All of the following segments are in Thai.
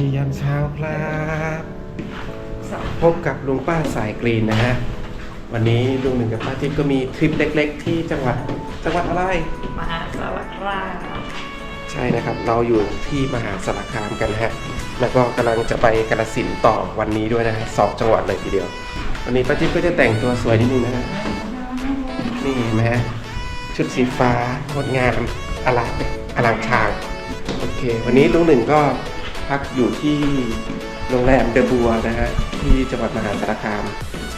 ดียามเช้าครับ พบกับลุงป้าสายกรีนนะฮะ วันนี้ลุงหนึ่งกับป้าจิ๊บก็มีทริปเล็ก ๆ ที่จังหวัดจังหวัดอะไร มหาสารคามใช่นะครับ เราอยู่ที่มหาสารคามกันนะฮะ แล้วก็กำลังจะไปกาฬสินธุ์ต่อวันนี้ด้วยนะฮะสองจังหวัดเลยทีเดียว วันนี้ป้าจิ๊บก็จะแต่งตัวสวยนิดนึงนะฮะ นี่เห็นไหมฮะชุดสีฟ้างดงามอลังอลังชาง โอเค วันนี้ลุงหนึ่งก็ พักอยู่ที่โรงแรมเดอะบัวนะฮะที่จังหวัดมหาสารคาม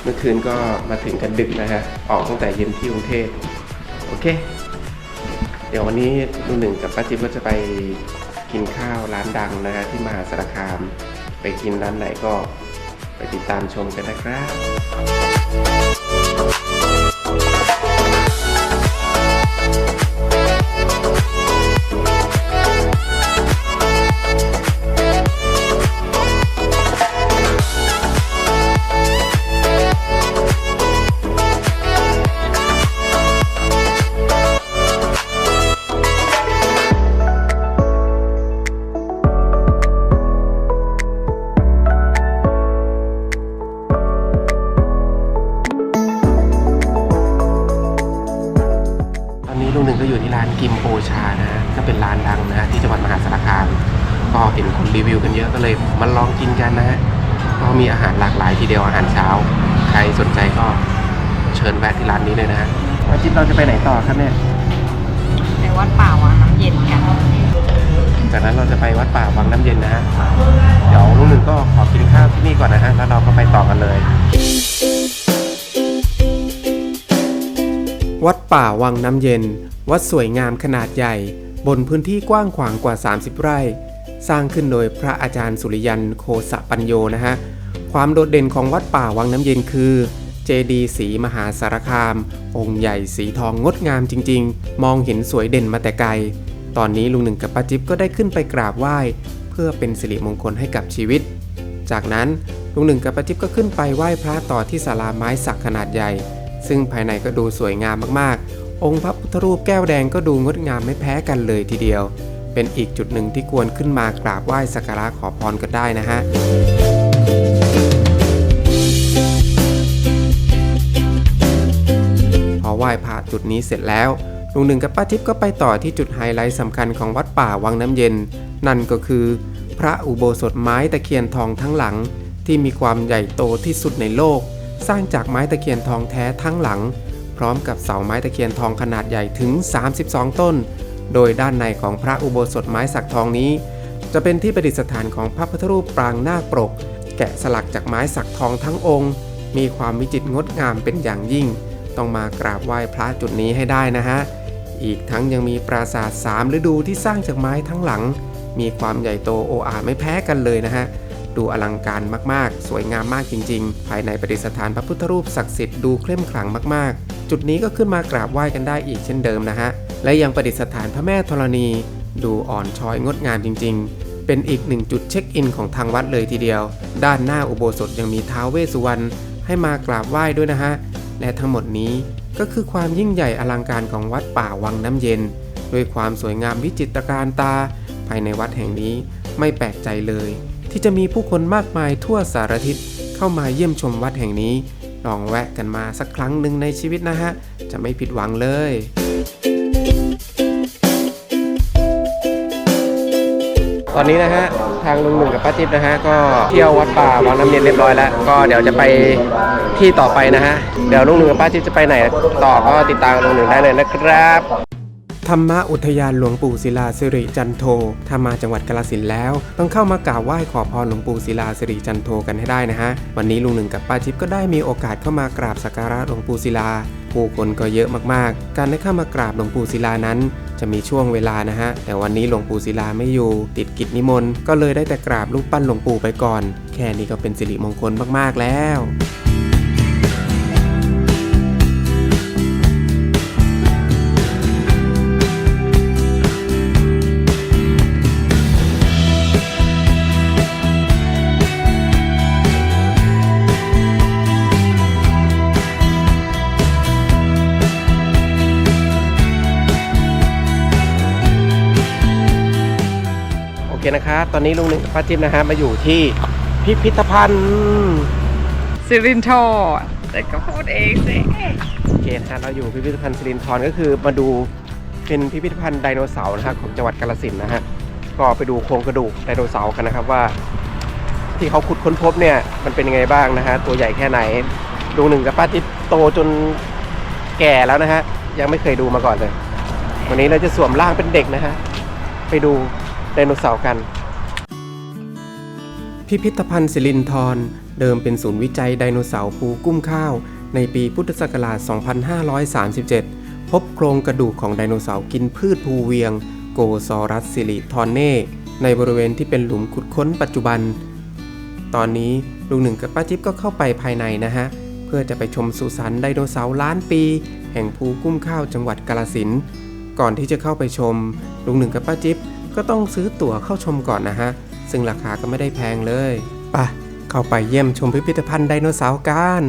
เมื่อคืนก็มาถึงกันดึกนะฮะออกตั้งแต่เย็นที่กรุงเทพโอเค เดี๋ยววันนี้ลุงหนึ่งกับป้าจิ๊บก็จะไปกินข้าวร้านดังนะฮะที่มหาสารคาม ไปกินร้านไหนก็ไปติดตามชมกันนะครับ ร้านกิมโอชานะฮะก็เป็นร้านดังนะฮะที่จังหวัดมหาสารคาม ก็เห็นคนรีวิวกันเยอะก็เลยมาลองกินกันนะฮะก็มีอาหารหลากหลายทีเดียวอาหารเช้า ใครสนใจก็เชิญแวะที่ร้านนี้เลยนะฮะวันจิตเราจะไปไหนต่อครับเนี่ยในวัดป่าวังน้ำเย็นกันจากนั้นเราจะไปวัดป่าวังน้ำเย็นนะฮะเดี๋ยวลุงหนึ่งก็ขอกินข้าวที่นี่ก่อนนะฮะแล้วเราก็ไปต่อกันเลยวัดป่าวังน้ำเย็น วัดสวยงามขนาดใหญ่ บนพื้นที่กว้างขวางกว่า 30 ไร่ สร้างขึ้นโดยพระอาจารย์สุริยันโคสะปัญโยนะฮะ ความโดดเด่นของวัดป่าวังน้ำเย็นคือ เจดีย์สีมหาสารคาม องค์ใหญ่สีทองงดงามจริง ๆ มองเห็นสวยเด่นมาแต่ไกล ตอนนี้ลุงหนึ่งกับป้าจิ๊บก็ได้ขึ้นไปกราบไหว้ เพื่อเป็นสิริมงคลให้กับชีวิต จากนั้นลุงหนึ่งกับป้าจิ๊บก็ขึ้นไปไหว้พระต่อที่ศาลาไม้สักขนาดใหญ่ ซึ่งภายในก็ดูสวยงามมากๆ องค์พระพุทธรูปแก้วแดงก็ดูงดงามไม่แพ้กันเลยทีเดียว เป็นอีกจุดหนึ่งที่ควรขึ้นมากราบไหว้สักการะขอพรกันได้นะฮะพอไหว้พระจุดนี้เสร็จแล้วลุงหนึ่งกับป้าทิพย์ก็ไปต่อที่จุดไฮไลท์สำคัญของวัดป่าวังน้ำเย็น นั่นก็คือ พระอุโบสถไม้ตะเคียนทองทั้งหลัง ที่มีความใหญ่โตที่สุดในโลก สร้างจากไม้ตะเคียนทองแท้ทั้งหลัง ร้อมกับเสาไม้ตะเคียนทองขนาดใหญ่ถึง 32 ต้น โดยด้านในของพระอุโบสถไม้สักทองนี้ จะเป็นที่ประดิษฐานของพระพุทธรูปปรางนาคปรก แกะสลักจากไม้สักทองทั้งองค์ มีความวิจิตรงดงามเป็นอย่างยิ่ง ต้องมากราบไหว้พระจุดนี้ให้ได้นะฮะ อีกทั้งยังมีปราสาทสามฤดูที่สร้างจากไม้ทั้งหลัง มีความใหญ่โตโออาไม่แพ้กันเลยนะฮะ ดูอลังการมากๆ สวยงามมากจริง ๆ ภายในประดิษฐานพระพุทธรูปศักดิ์สิทธิ์ดูเคร่มขลังมากๆ จุดนี้ก็ขึ้นมากราบไหว้กันได้อีกเช่นเดิมนะฮะ และยังประดิษฐานพระแม่ธรณี ดูอ่อนช้อยงดงามจริง ๆ เป็นอีกหนึ่งจุดเช็คอินของทางวัดเลยทีเดียว ด้านหน้าอุโบสถยังมีท้าวเวสสุวรรณให้มากราบไหว้ด้วยนะฮะ และทั้งหมดนี้ก็คือความยิ่งใหญ่อลังการของวัดป่าวังน้ำเย็น ด้วยความสวยงามวิจิตรการตา ภายในวัดแห่งนี้ไม่แปลกใจเลย ที่จะมีผู้คนมากมายทั่วสารทิศเข้ามาเยี่ยมชมวัดแห่งนี้ลองแวะกันมาสักครั้งหนึ่งในชีวิตนะฮะ จะไม่ผิดหวังเลยตอนนี้นะฮะทางลุงหนึ่งกับป้าจิ๊บนะฮะก็เที่ยววัดป่าวังน้ำเย็นเรียบร้อยแล้ว ก็เดี๋ยวจะไปที่ต่อไปนะฮะเดี๋ยวลุงหนึ่งกับป้าจิ๊บจะไปไหน ต่อก็ติดตามลุงหนึ่งได้เลยนะครับ รรมอุทยานหลวงปู่ศิลาสิริจันโท ถ้ามาจังหวัดกาฬสินแล้ว ต้องเข้ามากราบไหว้ขอพรหลวงปู่ศิลาสิริจันโทกันให้ได้นะฮะ วันนี้ลุงหนึ่งกับป้าจิ๊บก็ได้มีโอกาสเข้ามากราบสักการะหลวงปู่ศิลา ผู้คนก็เยอะมากๆ การได้เข้ามากราบหลวงปู่ศิลานั้นจะมีช่วงเวลานะฮะ แต่วันนี้หลวงปู่ศิลาไม่อยู่ ติดกิจนิมนต์ ก็เลยได้แต่กราบรูปปั้นหลวงปู่ไปก่อน แค่นี้ก็เป็นสิริมงคลมากๆแล้ว นะครับ ตอนนี้ลุงหนึ่งกับป้าจิ๊บนะฮะมาอยู่ที่พิพิธภัณฑ์ซิรินทอแต่ก็พูดเองสิโอเคนะฮะเราอยู่พิพิธภัณฑ์สิรินธรก็คือมาดูเป็นพิพิธภัณฑ์ไดโนเสาร์นะฮะของจังหวัดกาฬสินธุ์นะฮะก็ไปดูโครงกระดูกไดโนเสาร์กันนะครับว่า ที่เขาขุดค้นพบเนี่ยมันเป็นยังไงบ้างนะฮะตัวใหญ่แค่ไหนลุงหนึ่งกับป้าจิ๊บโตจนแก่แล้วนะฮะยังไม่เคยดูมาก่อนเลย วันนี้เราจะสวมร่างเป็นเด็กนะฮะไปดู ไดโนเสาร์กัน พิพิธภัณฑ์สิรินธรเดิมเป็นศูนย์วิจัยไดโนเสาร์ภูกุ้มข้าว ในปีพุทธศักราช 2537 พบโครงกระดูกของไดโนเสาร์กินพืชภูเวียง โกซอรัสสิริทอนเน่ในบริเวณที่เป็นหลุมขุดค้นปัจจุบัน ตอนนี้ลุงหนึ่งกับป้าจิ๊บก็เข้าไปภายในนะฮะ เพื่อจะไปชมสุสานไดโนเสาร์ล้านปี แห่งภูกุ้มข้าวจังหวัดกาฬสิน ก่อนที่จะเข้าไปชม ลุงหนึ่งกับป้าจิ๊บ ก็ต้องซื้อตั๋วเข้าชมก่อนนะฮะ ซึ่งราคาก็ไม่ได้แพงเลย ไปะเข้าไปเยี่ยมชมพิพิธภัณฑ์ไดโนเสาร์กัน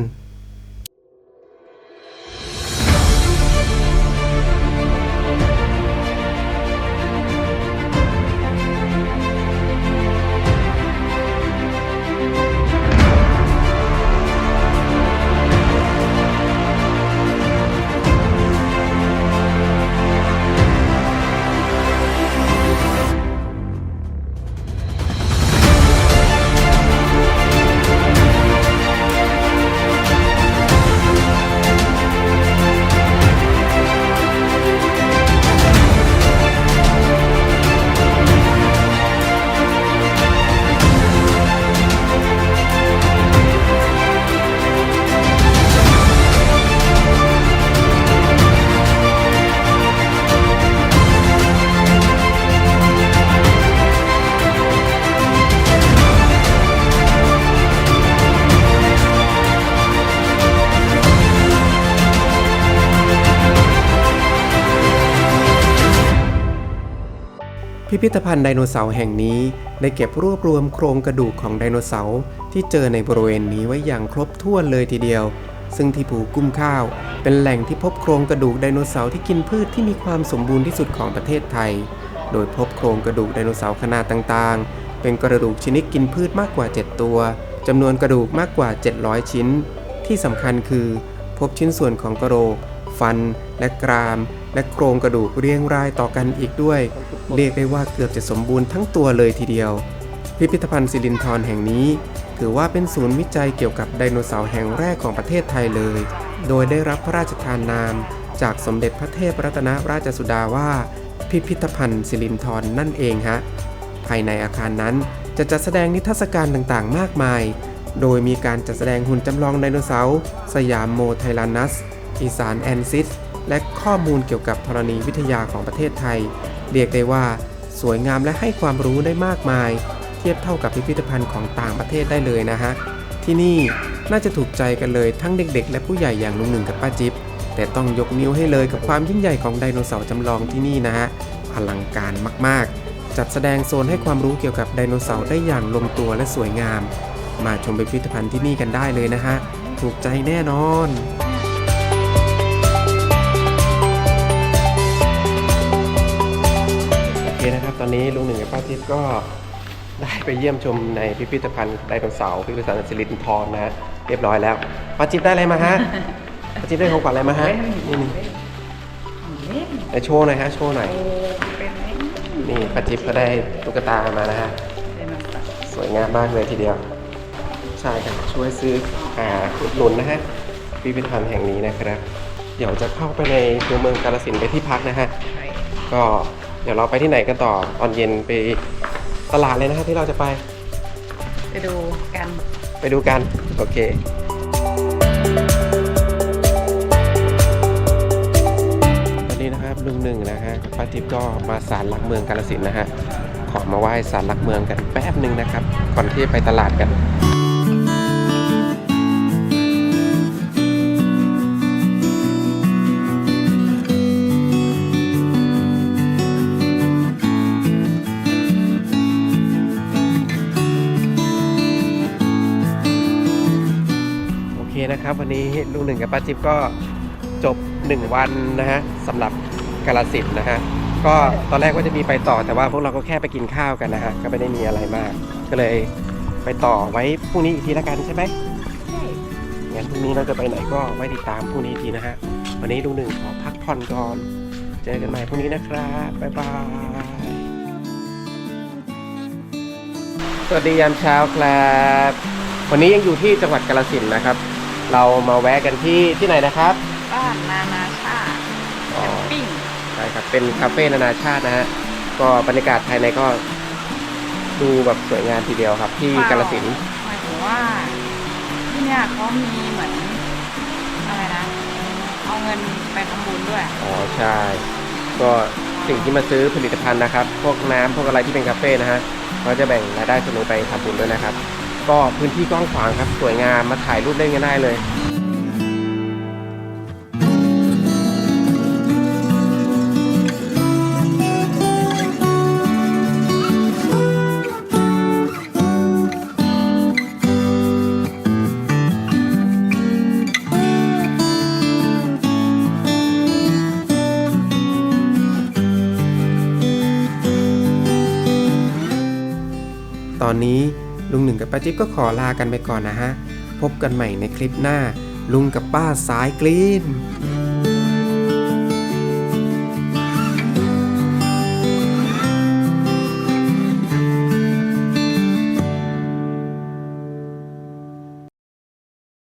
พิพิธภัณฑ์ไดโนเสาร์แห่งนี้ได้เก็บรวบรวมโครงกระดูกของไดโนเสาร์ที่เจอในบริเวณนี้ไว้อย่างครบถ้วนเลยทีเดียว ซึ่งที่ภูกุ้มข้าว เป็นแหล่งที่พบโครงกระดูกไดโนเสาร์ที่กินพืชที่มีความสมบูรณ์ที่สุดของประเทศไทย โดยพบโครงกระดูกไดโนเสาร์ขนาดต่างๆ เป็นกระดูกชนิดกินพืชมากกว่า 7 ตัวจำนวนกระดูกมากกว่า 700 ชิ้น ที่สำคัญคือ พบชิ้นส่วนของกระโหลก ฟัน และกราม และโครงกระดูกเรียงรายต่อกันอีกด้วย เรียกได้ว่าเกือบจะสมบูรณ์ทั้งตัวเลยทีเดียว พิพิธภัณฑ์สิรินธรแห่งนี้ ถือว่าเป็นศูนย์วิจัยเกี่ยวกับไดโนเสาร์แห่งแรกของประเทศไทยเลย โดยได้รับพระราชทานนาม จากสมเด็จพระเทพรัตนราชสุดาว่า พิพิธภัณฑ์สิรินธรนั่นเองฮะภายในอาคารนั้นจะจัดแสดงนิทรรศการต่างๆ มากมาย โดยมีการจัดแสดงหุ่นจำลองไดโนเสาร์สยามโมไทลานัส อีสานแอนซิสและข้อมูลเกี่ยวกับธรณีวิทยาของประเทศไทย เรียกได้ว่าสวยงามและให้ความรู้ได้มากมาย เทียบเท่ากับพิพิธภัณฑ์ของต่างประเทศได้เลยนะฮะ ที่นี่น่าจะถูกใจกันเลยทั้งเด็ก ๆ และผู้ใหญ่อย่างลุงหนึ่งกับป้าจิ๊บแต่ต้องยกนิ้วให้เลยกับความยิ่งใหญ่ของไดโนเสาร์จำลองที่นี่นะฮะอลังการมากๆ จัดแสดงโซนให้ความรู้เกี่ยวกับไดโนเสาร์ได้อย่างลงตัวและสวยงาม มาชมพิพิธภัณฑ์ที่นี่กันได้เลยนะฮะ ถูกใจแน่นอน นะครับ ตอนนี้ลุงหนึ่งกับป้าทิพย์ก็ได้ไปเยี่ยมชมในพิพิธภัณฑ์ไดโนเสาร์พิพิธภัณฑ์สิรินธรนะฮะเรียบร้อยแล้วป้าจิ๊บได้อะไรมาฮะป้าจิ๊บได้ของขวัญอะไรมาฮะนี่นี่ของเล่นไหนโชว์หน่อยฮะโชว์หน่อยนี่ป้าจิ๊บก็ได้ตุ๊กตามานะฮะสวยงามมากเลยทีเดียวใช่ครับช่วยซื้ออ่าอุดหนุนนะฮะพิพิธภัณฑ์แห่งนี้นะครับ เดี๋ยวจะเข้าไปในตัวเมืองกาฬสินไปที่พักนะฮะก็ เดี๋ยวเราไปที่ไหนกันต่อตอนเย็นไปตลาดเลยนะฮะที่เราจะไป ไปดูกัน ไปดูกัน โอเคตอนนี้นะครับลุงหนึ่งนะฮะกับป้าทิพย์ก็มาศาลหลักเมืองกาฬสินธุ์นะฮะขอมาไหว้ศาลหลักเมืองกันแป๊บหนึ่งนะครับ ก่อนที่จะไปตลาดกัน นะครับ วันนี้ลุงหนึ่งกับป้าจิ๊บก็จบ 1 วันนะฮะสำหรับกาลสินธุ์นะฮะก็ตอนแรกว่าจะมีไปต่อแต่ว่าพวกเราก็แค่ไปกินข้าวกันนะฮะก็ไม่ได้มีอะไรมาก ก็เลยไปต่อไว้พรุ่งนี้อีกทีละกันใช่ไหมใช่งั้นพรุ่งนี้เราจะไปไหนก็ไว้ติดตามพรุ่งนี้อีกทีนะฮะวันนี้ลุงหนึ่งขอพักผ่อนก่อนเจอกันใหม่พรุ่งนี้นะครับบ๊ายบายสวัสดียามเช้าครับ วันนี้ยังอยู่ที่จังหวัดกาฬสินธุ์นะครับ เรามาแวะกันที่ที่ไหนนะครับบ้านนานาชาติแคมปิ้งใช่ครับเป็นคาเฟ่นานาชาตินะฮะก็บรรยากาศภายในก็ดูแบบสวยงามทีเดียวครับ ที่กาฬสินธุ์หมายถึงว่า ที่เนี่ยเขามีเหมือนอะไรนะ เอาเงินไปทำบุญด้วยอ๋อใช่ ก็สิ่งที่มาซื้อผลิตภัณฑ์นะครับ พวกน้ำพวกอะไรที่เป็นคาเฟ่นะฮะก็จะแบ่งรายได้ส่วนหนึ่งไปทำบุญด้วยนะครับ ก็พื้นที่กว้างขวางครับสวยงามมาถ่ายรูปเล่นกันได้เลยตอนนี้ ลุงหนึ่งกับป้าจิ๊บก็ขอลากันไปก่อนนะฮะ พบกันใหม่ในคลิปหน้า ลุงกับป้าสายกรีน